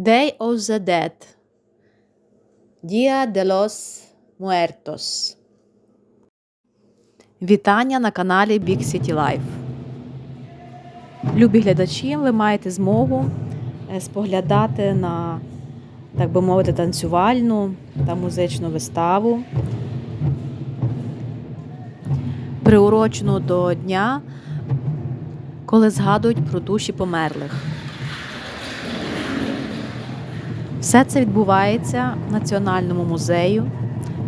Day of the Dead. Dia de los Muertos. Вітання на каналі Big City Life. Любі глядачі, ви маєте змогу е, споглядати на, так би мовити, танцювальну та музичну виставу, приурочену до дня, коли згадують про душі померлих. Все це відбувається в Національному музею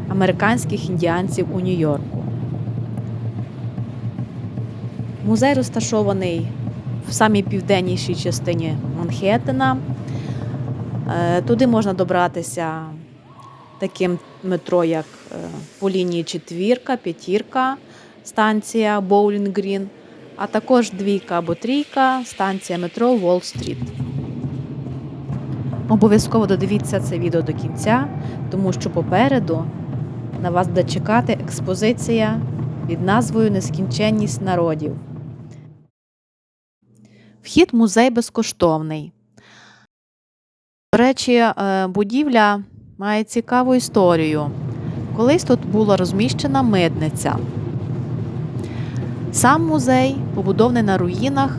американських індіанців у Нью-Йорку. Музей розташований в самій південнішій частині Манхеттена. Е, Туди можна добратися таким метро, як е, по лінії четвірка, п'ятірка, станція Боулінг Грін, а також двійка або трійка, станція метро Уолл-стріт. Обов'язково додивіться це відео до кінця, тому що попереду на вас буде чекати експозиція під назвою Нескінченність народів. Вхід в музей безкоштовний. До речі, е, будівля має цікаву історію. Колись тут була розміщена митниця. Сам музей побудований на руїнах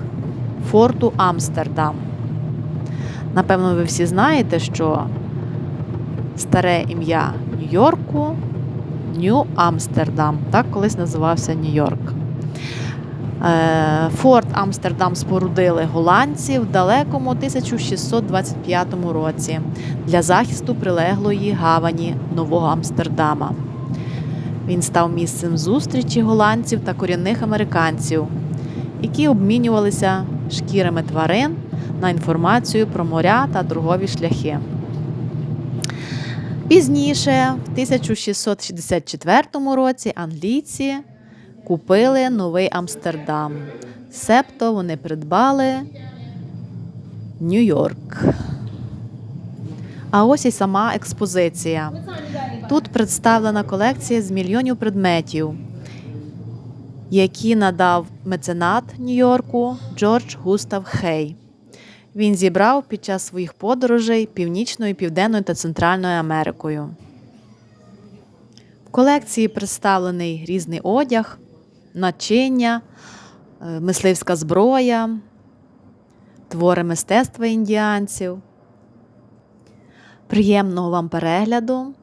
форту Амстердам. Напевно, ви всі знаєте, що старе ім'я Нью-Йорку Нью Амстердам. Так колись називався Нью-Йорк. Е, Форт Амстердам спорудили голландці в далекому 1625 році для захисту прилеглої гавані Нового Амстердама. Він став місцем зустрічі голландців та корінних американців, які обмінювалися шкірами тварин на інформацію про моря та торгові шляхи. Пізніше, в 1664 році, англійці купили новий Амстердам. Себто вони придбали Нью-Йорк. А ось і сама експозиція. Тут представлена колекція з мільйонів предметів, які надав меценат Нью-Йорку Джордж Густав Хей. Він зібрав під час своїх подорожей Північною, Південною та Центральною Америкою. В колекції представлений різний одяг, начиння, е, мисливська зброя, твори мистецтва індіанців. Приємного вам перегляду.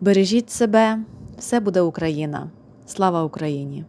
Бережіть себе, все буде Україна. Слава Україні!